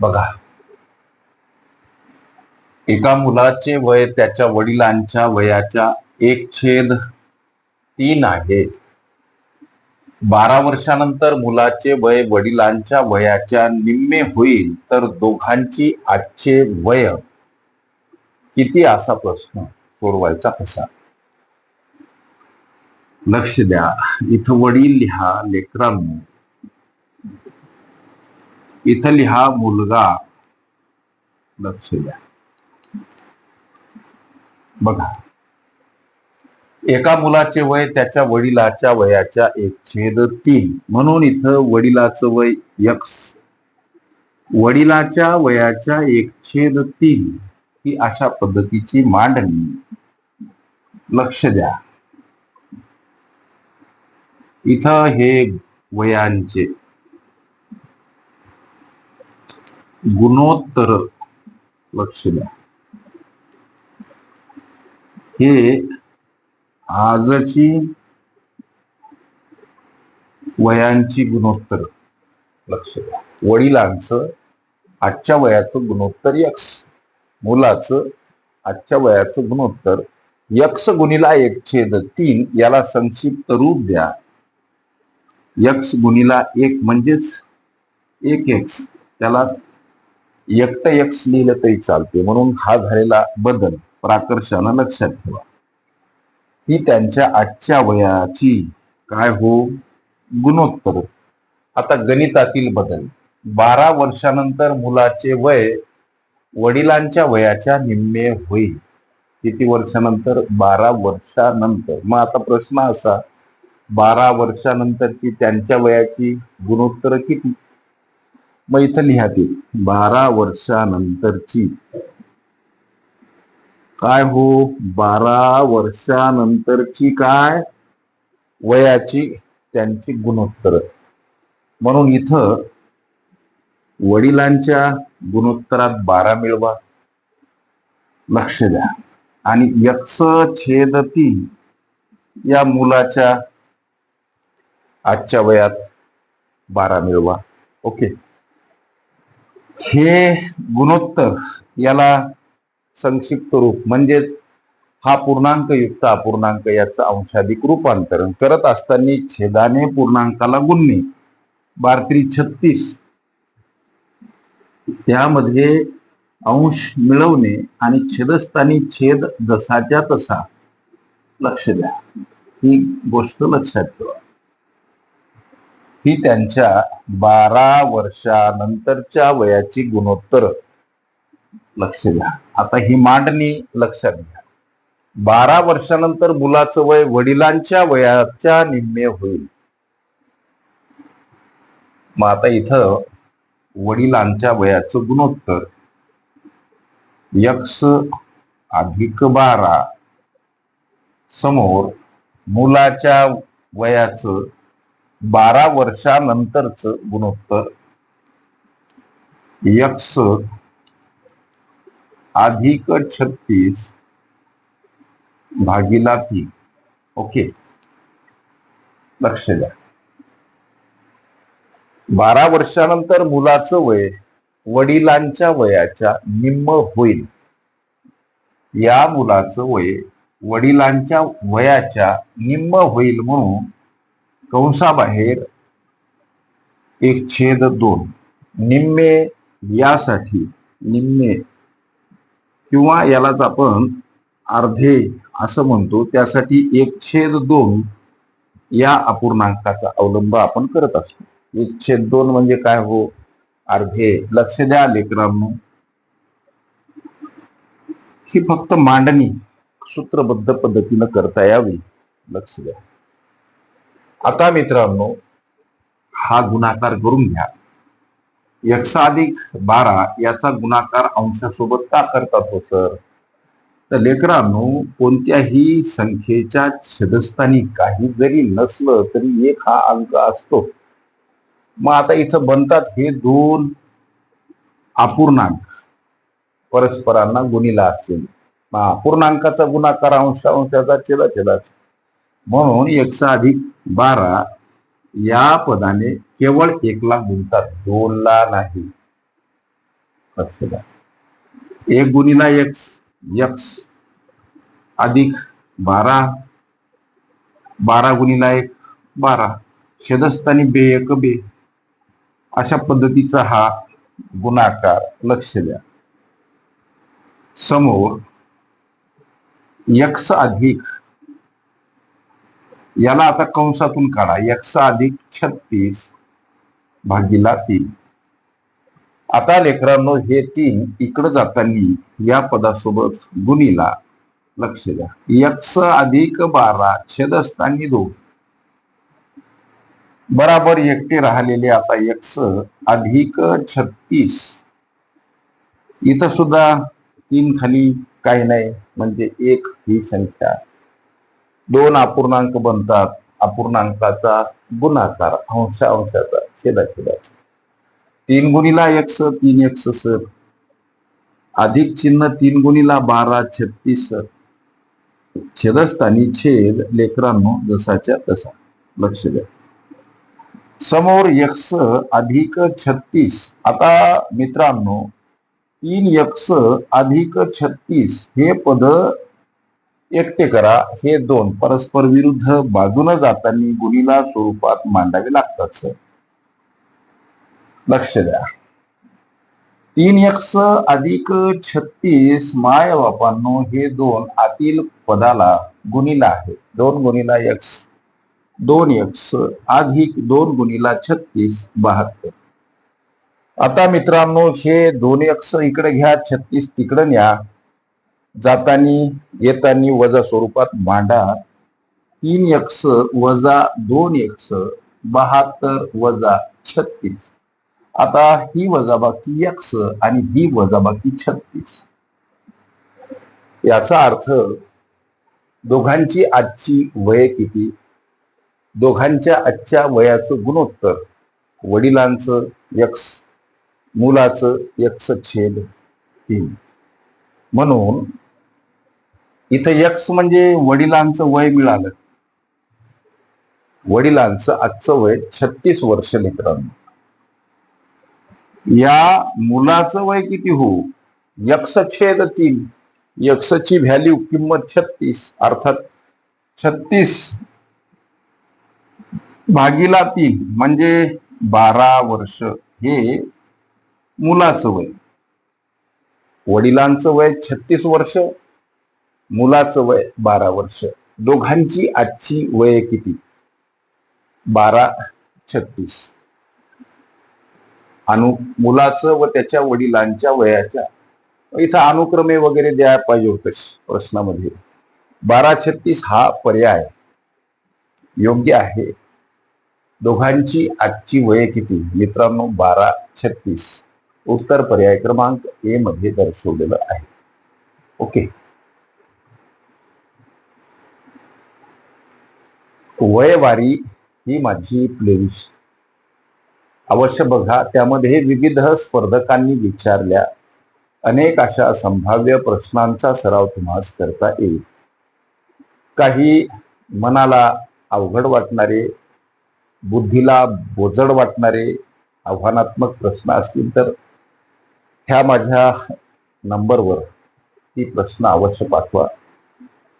बघा. एका मुलाचे वय त्याच्या वडिलांच्या वयाच्या एक छेद तीन आहे. बारा वर्षानंतर मुलाचे वय वडिलांच्या वयाच्या निम्मे होईल तर दोघांची आजचे वय किती असा प्रश्न सोडवायचा कसा? लक्ष द्या. इथं वडील लिहा लेकरांनो. इथं लिहा मुलगा लक्ष द्या. बघा. एका मुलाचे वय त्याच्या वडिलाच्या वयाच्या एक छेद तीन. म्हणून इथं वडिलाचं वय यक्स वडिलाच्या वयाच्या एक छेद तीन ही अशा पद्धतीची मांडणी. लक्ष द्या. इथं हे वयांचे गुणोत्तर लक्ष द्या हे आजची वयांची गुणोत्तर लक्ष द्या वडिलांचं आजच्या वयाचं गुणोत्तर यक्स मुलाचं आजच्या वयाचं गुणोत्तर यक्स गुणिला एक छेद तीन याला संक्षिप्त रूप द्या. यक्स गुणिला एक म्हणजेच एक एक्स त्याला एकट एक्स लिहिलं तरी चालते म्हणून हा झालेला बदल प्राकर्षानं लक्षात ठेवा. ही त्यांच्या आजच्या वयाची काय हो? गुणोत्तर. आता गणितातील बदल. बारा वर्षानंतर मुलाचे वय वडिलांच्या वयाच्या निम्मे होईल. किती वर्षानंतर? बारा वर्षानंतर. मग आता प्रश्न असा बारा वर्षानंतरची त्यांच्या वयाची गुणोत्तर किती? मग इथं लिहा ते बारा वर्षानंतरची. काय हो? बारा वर्षानंतरची काय? वयाची त्यांची गुणोत्तर. म्हणून इथं वडिलांच्या गुणोत्तरात बारा मिळवा. लक्ष द्या. आणि यक्ष छेदती या मुलाच्या आजच्या वयात बारा मिळवा. ओके. हे गुणोत्तर याला संक्षिप्त रूप म्हणजेच हा पूर्णांक युक्त अपूर्णांक याचं अंशाधिक रूपांतरण करत असताना छेदाने पूर्णांकाला गुणणे. बारत्री छत्तीस. त्यामध्ये अंश मिळवणे आणि छेदस्थानी छेद जसाच्या तसा. लक्ष द्या. ही गोष्ट लक्षात ठेवा. ही त्यांच्या बारा वर्षानंतरच्या वयाची गुणोत्तर. लक्ष द्या. आता ही मांडणी लक्षात घ्या. बारा वर्षानंतर मुलाचं वय वडिलांच्या वयाच्या निम्मे होईल. मग आता इथं वडिलांच्या वयाचं गुणोत्तर. यक्ष अधिक बारा. समोर मुलाच्या वयाचं बारा वर्षानंतरच गुणोत्तर यक्स अधिक छत्तीस भागीला तीन. ओके. लक्ष द्या. बारा वर्षानंतर मुलाचं वय वडिलांच्या वयाच्या निम्म होईल. या मुलाचं वय वडिलांच्या वयाच्या निम्म होईल म्हणून कंसाबाहेर एक छेद दोन. निम्मे यासाठी निम्मे किंवा यालाच आपण अर्धे असं म्हणतो. त्यासाठी एक छेद दोन या अपूर्णांकाचा अवलंब आपण करत असतो. एक छेद दोन म्हणजे काय हो? अर्धे. लक्ष द्या लेकरांनो. ही फक्त मांडणी सूत्रबद्ध पद्धतीनं करता यावी. लक्ष द्या. आता मित्रांनो हा गुणाकार करून घ्या. यक्ष अधिक बारा याचा गुणाकार अंशासोबत का करतात हो सर? तर लेकरांनो कोणत्याही संख्येच्या छदस्थानी काही जरी नसलं तरी एक हा अंक असतो. मग आता इथं बनतात हे दोन अपूर्णांक. परस्परांना गुणिला असतील मग अपूर्णांकाचा गुणाकार अंश अंशाचा छेदा छेदाचा म्हणून एकशे अधिक बारा या पदाने केवळ एकला गुणतात दोनला नाही. एक गुणीला एक्स एक्स अधिक बारा बारा गुणीला एक बारा. छेदस्थानी बे एक बे. अशा पद्धतीचा हा गुणाकार लक्ष द्या. समोर यक्ष अधिक याला आता कंसातून काढा. एकस अधिक छत्तीस भागीला तीन. आता लेकरांनो हे तीन इकडं जाताना या पदासोबत गुणीला लक्ष द्या. यक्स अधिक बारा छेदस्थानी दोन. बराबर एकटे राहिलेले आता एकस अधिक छत्तीस. इथं सुद्धा तीन खाली काही नाही म्हणजे एक ही संख्या. दोन अपूर्णांक बनतात. अपूर्णांकाचा गुणाकार अंशा अंशाचा छेदा छेदाचा तीन गुणीला एक्स तीन एक्स सर अधिक चिन्ह तीन गुणीला बारा छत्तीस सर छेदस्थानी छेद लेकरांनो जसाच्या तसा. लक्ष द्या. समोर यक्ष अधिक छत्तीस. आता मित्रांनो तीन यक्ष अधिक छत्तीस हे पद एकटे करा हे दोन परस्पर विरुद्ध बाजूने जाताना गुणीला स्वरूपात मांडावे लागतात सर. लक्ष द्या. तीन यक्स अधिक छत्तीस माय बापांनो हे दोन आतील पदाला गुणीला आहे दोन गुणीला यक्ष दोन यक्ष अधिक दोन गुणीला छत्तीस बहात्तर. आता मित्रांनो हे दोन यक्ष इकडे घ्या छत्तीस तिकडे न्या. जातानी येतानी वजा स्वरूपात मांडा तीन यक्ष वजा दोन यक्ष बहात्तर वजा छत्तीस. आता ही वजाबाकी यक्ष आणि ही वजाबाकी छत्तीस. याचा अर्थ दोघांची आजची वय किती? दोघांच्या आजच्या वयाचं गुणोत्तर वडिलांचं यक्स मुलाचं यक्स छेद तीन. म्हणून इथं यक्स म्हणजे वडिलांचं वय मिळालं. वडिलांचं आजचं वय छत्तीस वर्ष मित्रांनो. या मुलाचं वय किती हो यक्स छेद तीन. यक्सची व्हॅल्यू किंमत छत्तीस. अर्थात छत्तीस भागीला तीन म्हणजे बारा वर्ष. हे मुलाचं वय. वडिलांचं वय छत्तीस वर्ष. मुलाचं वय बारा वर्ष. दोघांची आजची वय किती? बारा छत्तीस. अनु मुलाचं व त्याच्या वडिलांच्या वयाच्या. इथं अनुक्रमे वगैरे द्यायला पाहिजे होतं प्रश्नामध्ये. बारा छत्तीस हा पर्याय योग्य आहे. दोघांची आजची वय किती? मित्रांनो बारा छत्तीस. उत्तर पर्याय क्रमांक ए मध्ये दर्शवलेलं आहे. ओके. वयवारी ही माझी प्लेलिस्ट अवश्य बघा त्यामध्ये विविध स्पर्धकांनी विचारल्या. अनेक अशा संभाव्य प्रश्नांचा सराव तुम्हास करता येईल. काही मनाला अवघड वाटणारे बुद्धीला बोजड वाटणारे आव्हानात्मक प्रश्न असतील तर ह्या माझ्या नंबरवर ती प्रश्न अवश्य पाठवा.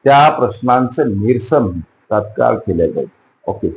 त्या प्रश्नांचं निरसन तात्काळ केल्या जाईल. ओके.